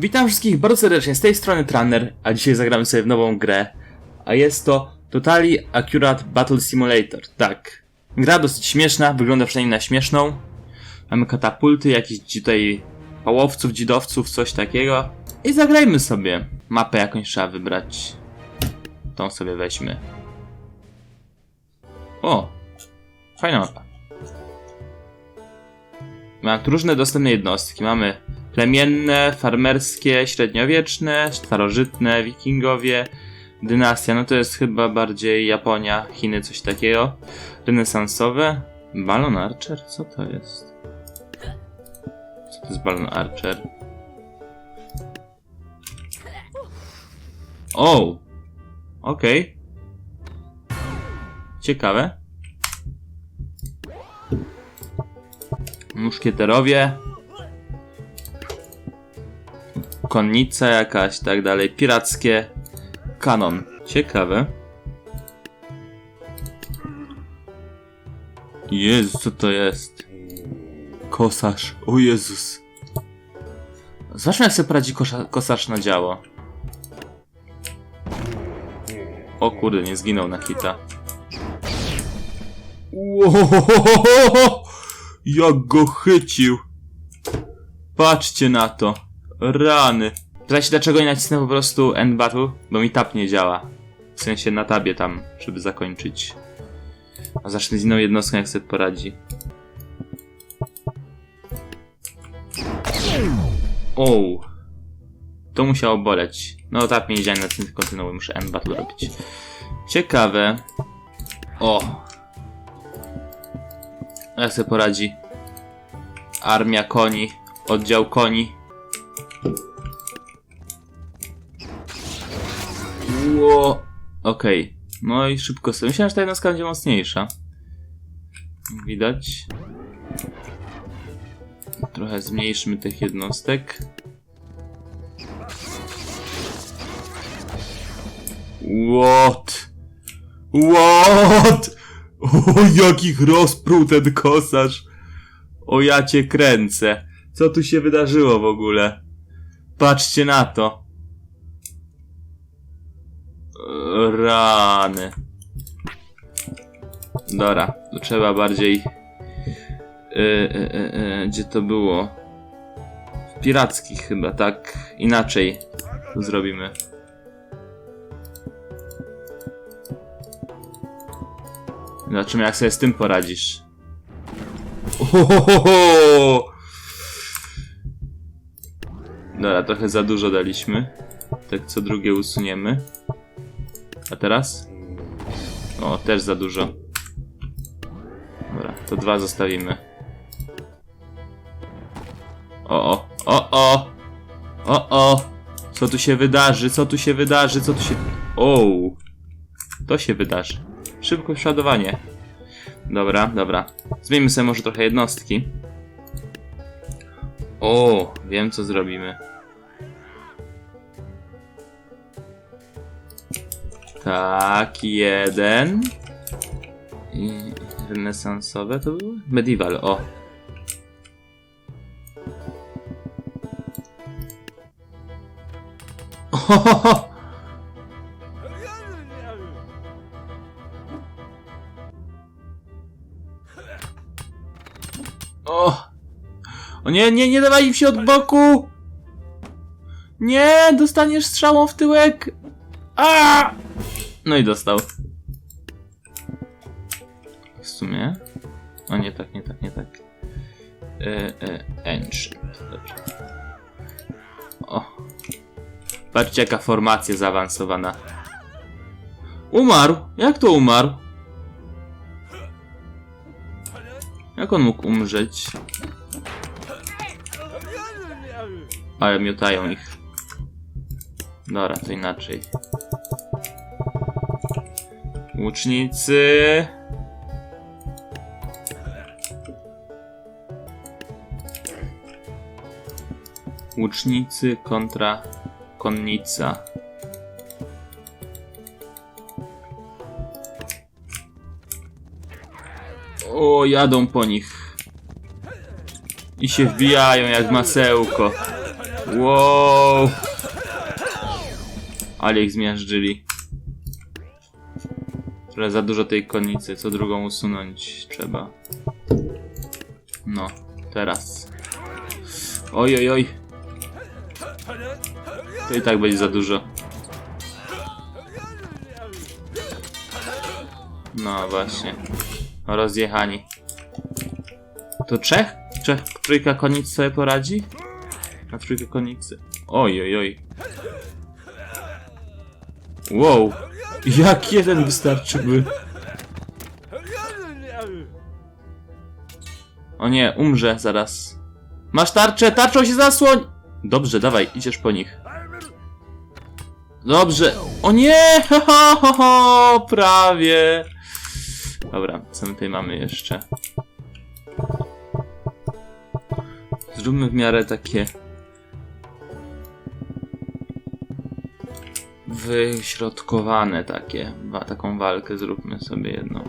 Witam wszystkich bardzo serdecznie, z tej strony Tranner, a dzisiaj zagramy sobie w nową grę, a jest to Totally Accurate Battle Simulator, tak. Gra dosyć śmieszna, wygląda przynajmniej na śmieszną. Mamy katapulty, jakichś tutaj pałowców, dzidowców, coś takiego. I zagrajmy sobie. Mapę jakąś trzeba wybrać. Tą sobie weźmy. O! Fajna mapa. Mamy różne dostępne jednostki. Mamy plemienne, farmerskie, średniowieczne, starożytne, wikingowie, dynastia, no to jest chyba bardziej Japonia, Chiny, coś takiego. Renesansowe. Balon Archer? Co to jest? Co to jest balon Archer? O! Okej. Ciekawe. Muszkieterowie. Konnica jakaś, tak dalej. Pirackie. Kanon. Ciekawe. Jezu, co to jest? Kosarz. O Jezus. Zobaczmy jak sobie poradzi kosarz na działo. O kurde, nie zginął na hita. Ło, jak go chycił. Patrzcie na to. Rany. Pytacie dlaczego nie nacisnę po prostu end battle? Bo mi tab nie działa. W sensie na tabie tam, żeby zakończyć. A zacznę z inną jednostką jak sobie poradzi. O, To musiało boleć. No tab nie działa na tym kontynuuję, muszę end battle robić. Ciekawe. O. Jak sobie poradzi? Armia koni, oddział koni. Ło. Okej. No i szybko sobie. Myślałem, że ta jednostka będzie mocniejsza. Widać. Trochę zmniejszmy tych jednostek. What? What? O, jakich rozpruł ten kosarz. O, ja cię kręcę. Co tu się wydarzyło w ogóle? Patrzcie na to. Rany. Dobra, to trzeba bardziej. Yy, yy, yy, gdzie to było? W pirackich chyba, tak? Inaczej to zrobimy. Zobaczymy jak sobie z tym poradzisz. Ohohoho! Dobra, trochę za dużo daliśmy. Tak co drugie usuniemy. A teraz? O, też za dużo. Dobra, to dwa zostawimy. O, o, o, o! O, o! Co tu się wydarzy? Co tu się wydarzy? Co tu się... O! To się wydarzy. Szybko przeładowanie. Dobra, dobra. Zmieńmy sobie może trochę jednostki. O, wiem co zrobimy. Tak, jeden. I renesansowe to były? Medieval, o. O! O nie, nie, nie dawaj się od boku! Nie, dostaniesz strzałą w tyłek! A! No i dostał. W sumie. O nie tak, nie tak, nie tak. E, e, ancient. Dobrze. O. Patrzcie jaka formacja zaawansowana. Umarł? Jak to umarł? Jak on mógł umrzeć? Ale miotają ich. Dobra, to inaczej. Łucznicy. Łucznicy kontra konnica. O, jadą po nich. I się wbijają jak masełko. Wow! Ale ich zmiażdżyli. Trochę za dużo tej konicy, co drugą usunąć trzeba. No, teraz. Oj, oj, oj. To i tak będzie za dużo. No właśnie. Rozjechani. To trzech? Trzech, trójka konic sobie poradzi? Na trójkę konicy. Oj, oj, oj. Wow. Jak jeden wystarczyłby. O nie, umrze zaraz. Masz tarczę, tarczą się zasłoń! Dobrze, dawaj, idziesz po nich. Dobrze. O nie! Ho, ho, ho, prawie. Dobra, co my tutaj mamy jeszcze? Zróbmy w miarę takie... Wyśrodkowane takie. Wa taką walkę zróbmy sobie jedną.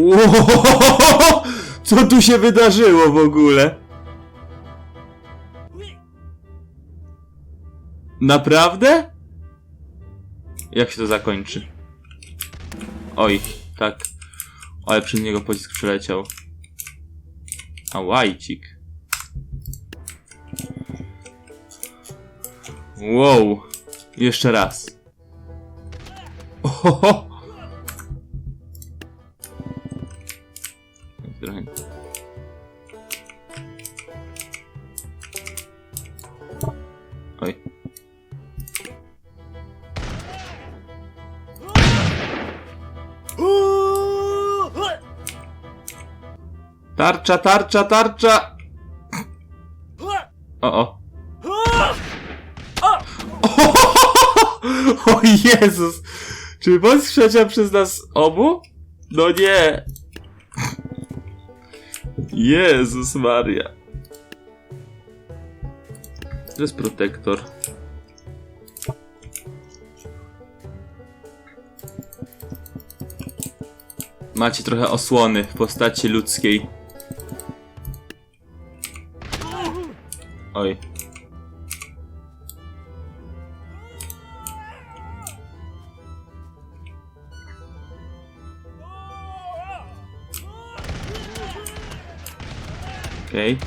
Wow! Co tu się wydarzyło w ogóle? Naprawdę? Jak się to zakończy? Oj, tak. Ale przez niego pocisk przeleciał. A łajcik. Wow. Jeszcze raz. Ohoho. Trochę. Oj. Tarcza, tarcza, tarcza! O, o. O Jezus! Czy bądź trzecia przez nas obu? No nie! Jezus Maria. To jest protektor. Macie trochę osłony w postaci ludzkiej. Oj. Okej.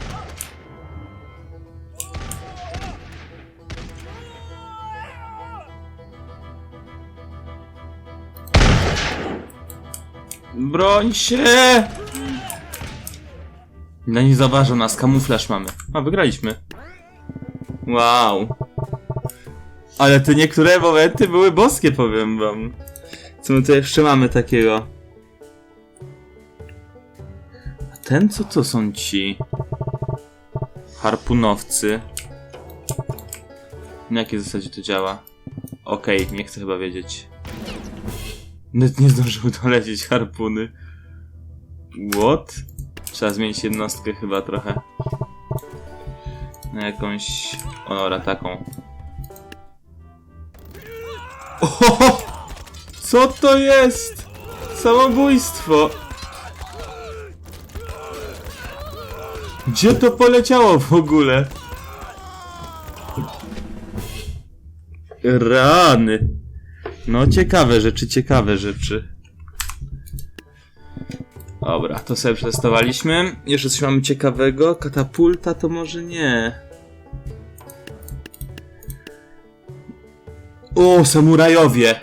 Broń się! No nie zauważą nas, kamuflaż mamy. A, wygraliśmy. Wow. Ale te niektóre momenty były boskie, powiem wam. Co my tu jeszcze mamy takiego? A ten co to są ci? Harpunowcy. Na jakiej zasadzie to działa? Okej, nie chcę chyba wiedzieć. Nawet nie zdążył dolecieć harpuny. What? Trzeba zmienić jednostkę chyba trochę. Na jakąś... Onora taką. Oho! Co to jest? Samobójstwo! Gdzie to poleciało w ogóle? Rany. No ciekawe rzeczy, ciekawe rzeczy. Dobra, to sobie przetestowaliśmy. Jeszcze coś mamy ciekawego. Katapulta to może nie. O, samurajowie!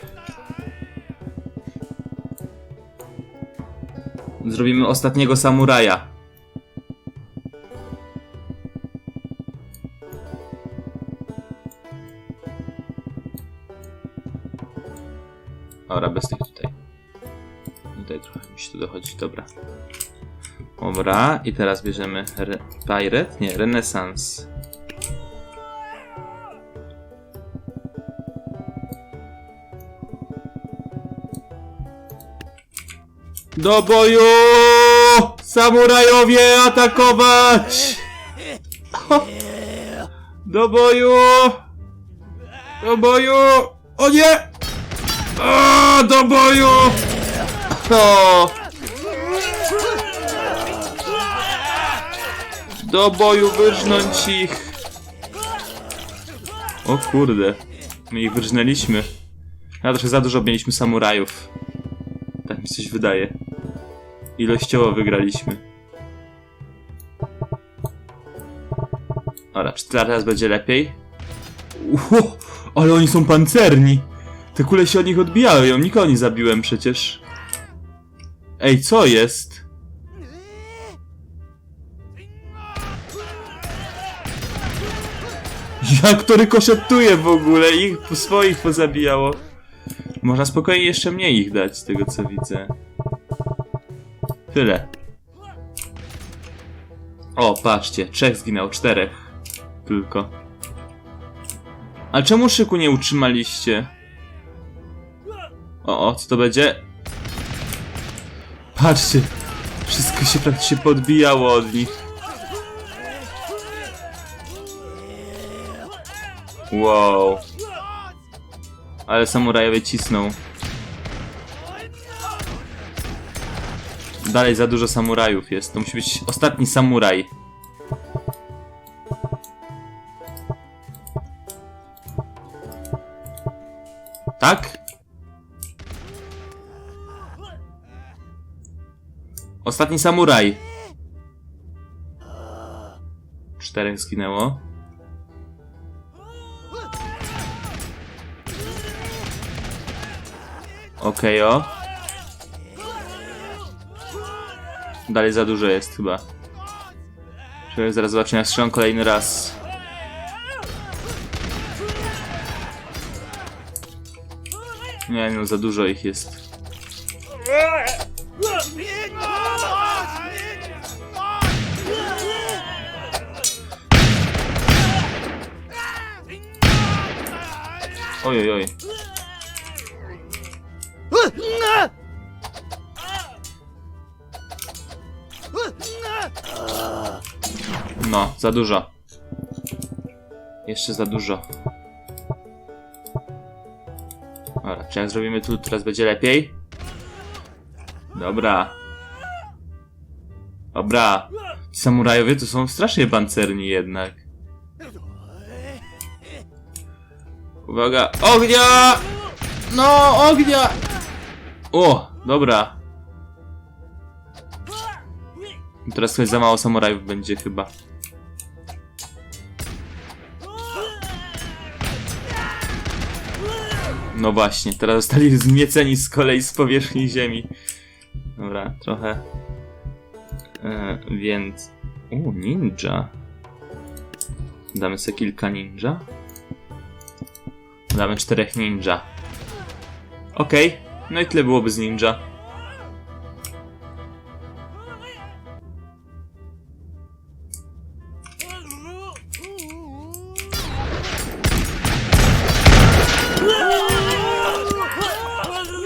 Zrobimy ostatniego samuraja. Dobra, i teraz bierzemy re Pirate? Nie, Renesans. Do boju! Samurajowie atakować! Do boju! Do boju! O nie! O, do boju! O! Do boju wyrżnąć ich! O kurde. My ich wyrżnęliśmy. A trochę za dużo mieliśmy samurajów. Tak mi coś wydaje. Ilościowo wygraliśmy. Dobra, czy teraz będzie lepiej? Uho, ale oni są pancerni! Te kule się od nich odbijają, ją nikogo nie zabiłem przecież. Ej, co jest? Jak to rykoszetuje w ogóle? Ich swoich pozabijało. Można spokojnie jeszcze mniej ich dać, z tego co widzę. Tyle. O, patrzcie, trzech zginęło, czterech. Tylko. A czemu szyku nie utrzymaliście? O, o, co to będzie? Patrzcie, wszystko się praktycznie podbijało od nich. Wow. Ale samurajowie cisną. Dalej za dużo samurajów jest. To musi być ostatni samuraj. Tak? Ostatni samuraj. Czterech zginęło. Okej, o. Dalej za dużo jest chyba. Czekaj, zaraz zobaczymy, jak strzelam kolejny raz. Nie no, za dużo ich jest. Oj, oj, oj. No, za dużo. Jeszcze za dużo. Dobra, czy jak zrobimy tu, teraz będzie lepiej? Dobra. Dobra. Samurajowie to są strasznie pancerni jednak. Uwaga, ognia! No, ognia! O, dobra. Teraz coś za mało samurajów będzie chyba. No właśnie, teraz zostali zmieceni z kolei z powierzchni ziemi. Dobra, trochę. E, więc. U, ninja. Damy sobie kilka ninja. Damy czterech ninja. Okej, no i tyle byłoby z ninja.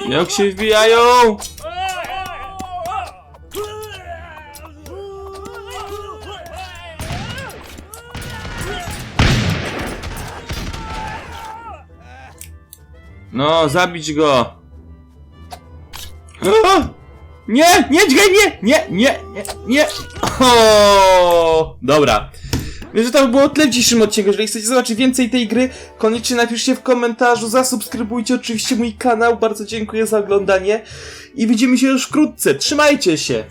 Jak się wbijają! No, zabić go! Nie, nie, dźgaj, nie, nie, nie, nie. O, dobra. Więc to było tyle w dzisiejszym odcinku. Jeżeli chcecie zobaczyć więcej tej gry, koniecznie napiszcie w komentarzu, zasubskrybujcie oczywiście mój kanał. Bardzo dziękuję za oglądanie i widzimy się już wkrótce. Trzymajcie się!